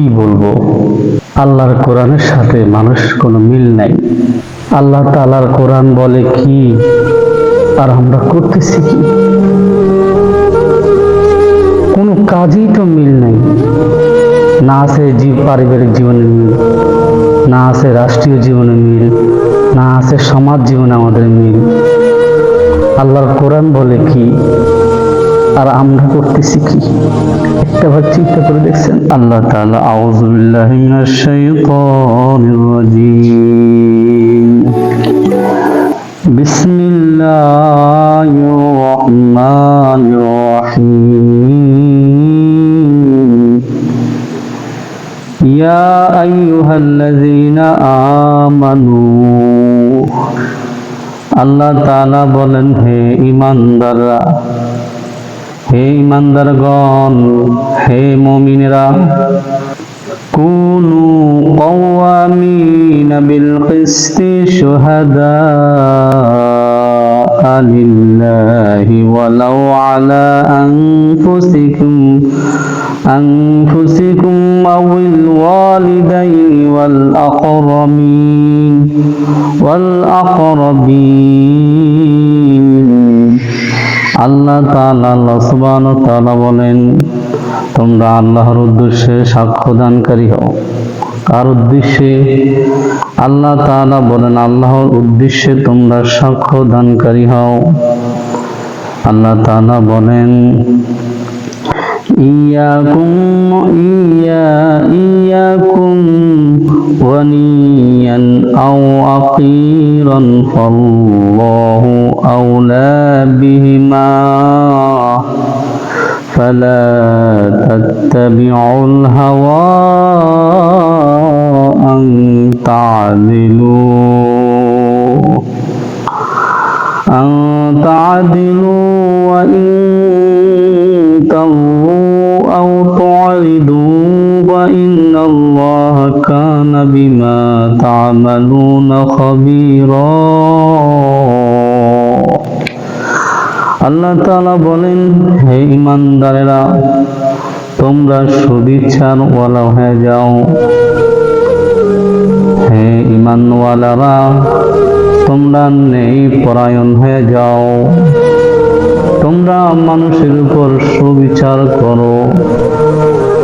কি বলব? আল্লাহর কোরআনের সাথে মানুষ কোনো মিল নাই। আল্লাহ তাআলার কোরআন বলে কি? আর আমরা করতেছি কি? কোনো কাজেই তো মিল নাই। না আছে জীব পারিবারিক জীবনের মিল, না আছে রাষ্ট্রীয় জীবনের মিল, না আছে সমাজ জীবনে আমাদের মিল। আল্লাহর কোরআন বলে কি? আর আমরা করতেছি কি? একটা বার চিন্তা করে দেখছেন? আল্লাহ তাআলা আউযু বিল্লাহি মিনাশ শাইতানির রাজীম। বিসমিল্লাহির রহমানির রহিম ইয়া আইয়ুহাল্লাযীনা আমানু আল্লাহ তাআলা বলেন, হে ঈমানদাররা হে ইমানদারগণ হে মমিনেরা কুনু কওয়ামিন বিল কিসতি শুহাদা লিল্লাহি ওয়ালাউ আলা আনফুসিকুম أنفسكم أو الوالدين والأقربين والأقربين আল্লাহ তাআলা বলেন, তোমরা আল্লাহর উদ্দেশ্যে সাক্ষ্য দানকারী হও। কার উদ্দেশ্যে? আল্লাহ তাআলা বলেন, আল্লাহর উদ্দেশ্যে তোমরা সাক্ষ্য দানকারী হও। আল্লাহ তাআলা বলেন إياكم إيا إياكم غنيا أو عقيرا فالله أولى بهما فلا تتبعوا الهوى أن تعدلوا أن تعدلوا وإن الله كان بما تعملون خبيرا আল্লাহ তাআলা বলেন হে ইমানদারেরা তোমরা শুভেচ্ছার ওয়ালা হয়ে যাও হে ইমানওয়ালারা তোমরা নেই পরায়ণ হয়ে যাও তোমরা মানুষের উপর সুবিচার করো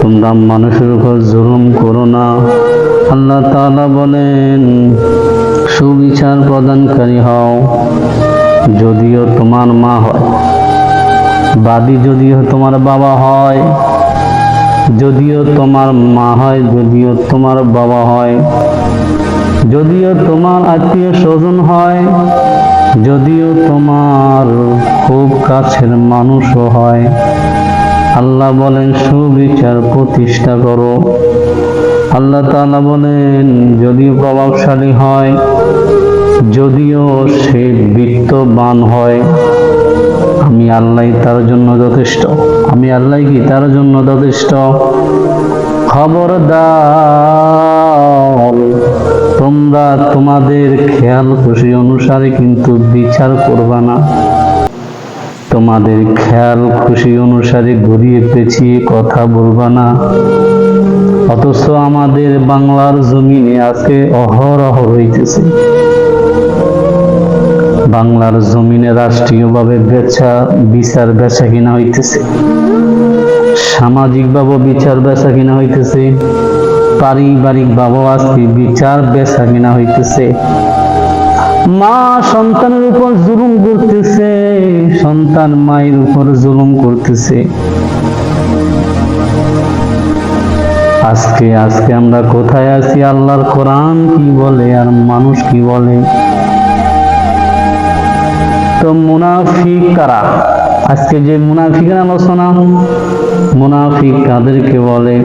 তোমরা মানুষের উপর জুলুম করো না। আল্লাহ তাআলা বলেন, সুবিচার প্রদানকারী হও, যদিও তোমার মা হয়। বাদী যদিও তোমার বাবা হয়, যদিও তোমার মা হয়, যদিও তোমার বাবা হয়। যদিও তোমার আত্মীয় স্বজন হয়, যদিও তোমার খুব কাছের মানুষও হয়। আল্লাহ বলেন, সুবিচার প্রতিষ্ঠা করো। আল্লাহ তালা বলেন, যদিও প্রভাবশালী হয়, যদিও সে বিত্তবান হয়, আমি আল্লাহ তার জন্য যথেষ্ট। আমি আল্লাহ কি তার জন্য যথেষ্ট? খবরদার, তোমরা তোমাদের খেয়াল খুশি অনুসারে কিন্তু বিচার করবা না। তোমাদের খেয়াল খুশি অনুসারে ঘুরিয়ে পেঁচিয়ে কথা বলবা না। অথচ আমাদের বাংলার জমিনে আজকে অহরহ হইতেছে। বাংলার জমিনে রাষ্ট্রীয়ভাবে বেচা, বিচার বেচা কিনা হইতেছে। সামাজিকভাবে বিচার বেচা কিনা হইতেছে। পারিবারিক ভাবে আজকে বিচার বেচা কিনা হইতেছে। মা সন্তানের উপর জুলুম করতেছে, সন্তান মায়ের উপর জুলুম করতেছে। আজকে আজকে আমরা কোথায় আছি? আল্লাহর কোরআন কি বলে আর মানুষ কি বলে? তো মুনাফিক কারা আজকে যে মুনাফিকের আলোচনা, মুনাফিক কাদেরকে বলে?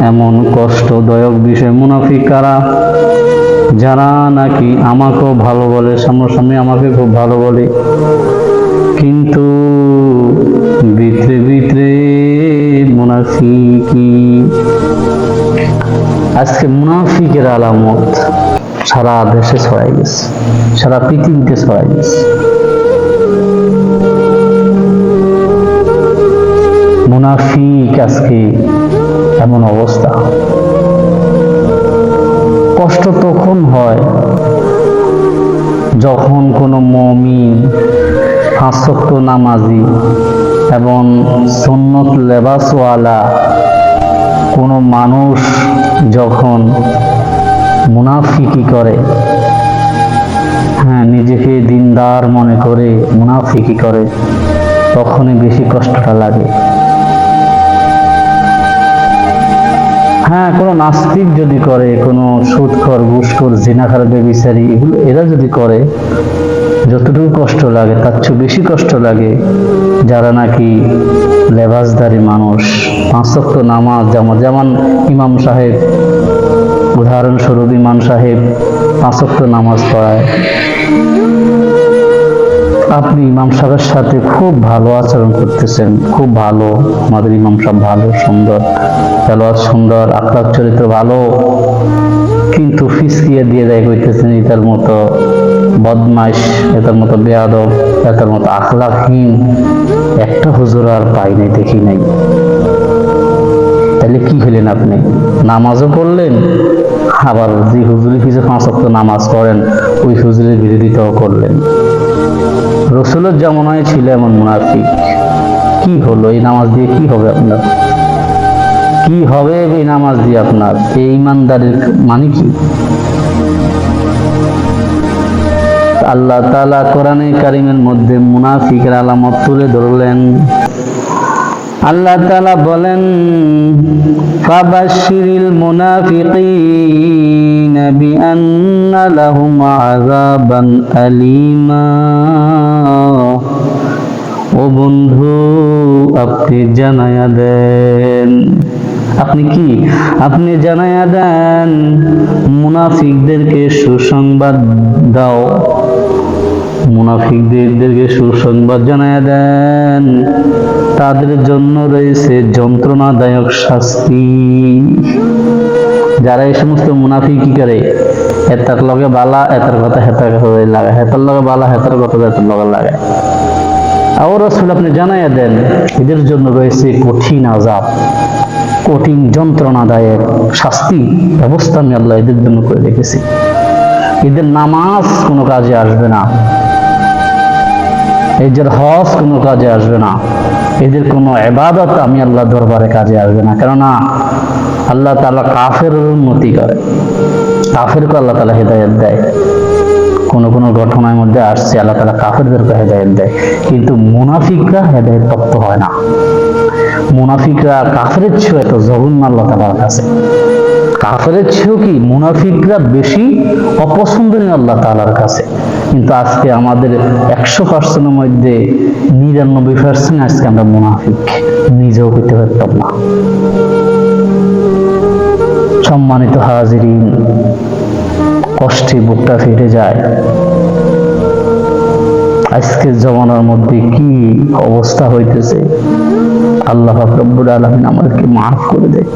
এমন কষ্টদায়ক বিষয়। মুনাফিক কারা যারা নাকি আমাকেও ভালো বলে, সামনাসামনি আমাকে খুব ভালো বলে। কিন্তু আজকে মুনাফিকের আলামত সারা দেশে ছড়াই গেছে, সারা পৃথিবীতে ছড়াই গেছে। মুনাফিক আজকে এমন অবস্থা। কষ্ট তখন হয় যখন কোনো মমিন হাসক্ত নামাজি এবং সুন্নত লেবাসওয়ালা কোনো মানুষ যখন মুনাফিকি করে হ্যাঁ নিজেকে দিনদার মনে করে মুনাফিকি করে, তখনই বেশি কষ্টটা লাগে। হ্যাঁ কোনো নাস্তিক যদি করে, কোনো সুদখর ঘুষখোর, জিনাখার, বেবিচারি, এগুলো এরা যদি করে যতটুকু কষ্ট লাগে, তার চেয়ে বেশি কষ্ট লাগে যারা নাকি লেবাসদারি মানুষ। পাঁচক্ত নামাজ, যেমন যেমন ইমাম সাহেব, উদাহরণস্বরূপ ইমাম সাহেব পাঁচক্ত নামাজ পড়ায়। আপনি ইমাম সাহেবের সাথে খুব ভালো আচরণ করতেছেন, খুব ভালো। আমাদের ইমাম সাহেব ভালো, সুন্দর। তেলোয়ার সুন্দর আখলাক চরিত্র ভালো। কিন্তু ফিসকিয়ে দিয়ে দেয় কইতেছেন এটার মতো। বদমাইশ এটার মতো বেয়াদব এটার মতো আখলাকহীন একটা হুজুর আর পাই নাই, দেখি নাই। তাহলে কি হলেন আপনি? নামাজও পড়লেন, আবার যে হুজুরের পিছনে পাঁচ ওয়াক্ত নামাজ পড়েন, ওই হুজুরের বিরোধিতাও করলেন। রসুলের জামানায় ছিল এমন মুনাফিক। কি হলো? এই নামাজ দিয়ে কি হবে আপনার? কি হবে এই নামাজ দিয়ে আপনার? এই ইমানদারের মানে কি? আল্লাহ তাআলা কোরআনে কারিমের মধ্যে মুনাফিকের আলামত তুলে ধরলেন। আল্লাহ তাআলা বলেন, ফাবাশশিরিল মুনাফিকিন বিআন্না লাহুম আযাবান আলীমা। ও বন্ধু, আপনি জানায়া দেন। আপনি কি? আপনি জানায়া দেন, মুনাফিকদেরকে সুসংবাদ দাও। মুনাফিকদেরকে সুসংবাদ জানায়া দেন। তাদের জন্য রয়েছে যন্ত্রণাদায়ক শাস্তি। যারা এই সমস্ত মুনাফি কি করে? হেতার লগে বালা, হেতার কথা হেতার হয়ে লাগে হেতার লগে বালা, হেতার কথা হেতার লগে লাগে আর রসুল আপনি জানাইয়া দেন, এদের জন্য রয়েছে কঠিন আজাব কঠিন যন্ত্রণাদায়ক শাস্তি, ব্যবস্থা আমি আল্লাহ এদের জন্য করে রেখেছি। এদের নামাজ কোনো কাজে আসবে না। এদের হজ কোনো কাজে আসবে না। এদের কোনো এবাদত আমি আল্লাহ দরবারে কাজে আসবে না। কেননা আল্লাহ তাআলা কাফের উন্নতি করে। কাফেরকে আল্লাহ তাআলা হেদায়ত দেয়। কোন কোন ঘটনার মধ্যে আসছে আল্লাহ তাআলা কাফেরদেরকে হেদায়ত দেয়। কিন্তু মুনাফিকরা হেদায়ত প্রাপ্ত হয় না। মুনাফিকরা কাফের চেয়েও এত জঘন্য আল্লাহ তাআলার কাছে। কাফেরের চেয়েও কি মুনাফিকরা বেশি অপছন্দনীয় আল্লাহ তালার কাছে? কিন্তু আজকে আমাদের একশো পার্সেন্টের মধ্যে নিরানব্বই পার্সেন্ট আজকে আমরা মুনাফিক নিজেও হইতে পারতাম না। সম্মানিত হাজিরিন, কষ্টে বুকটা ফেটে যায়। আজকের জমানার মধ্যে কি অবস্থা হইতেছে? আল্লাহ রব্বুল আলমিন আমাদেরকে মাফ করে দেয়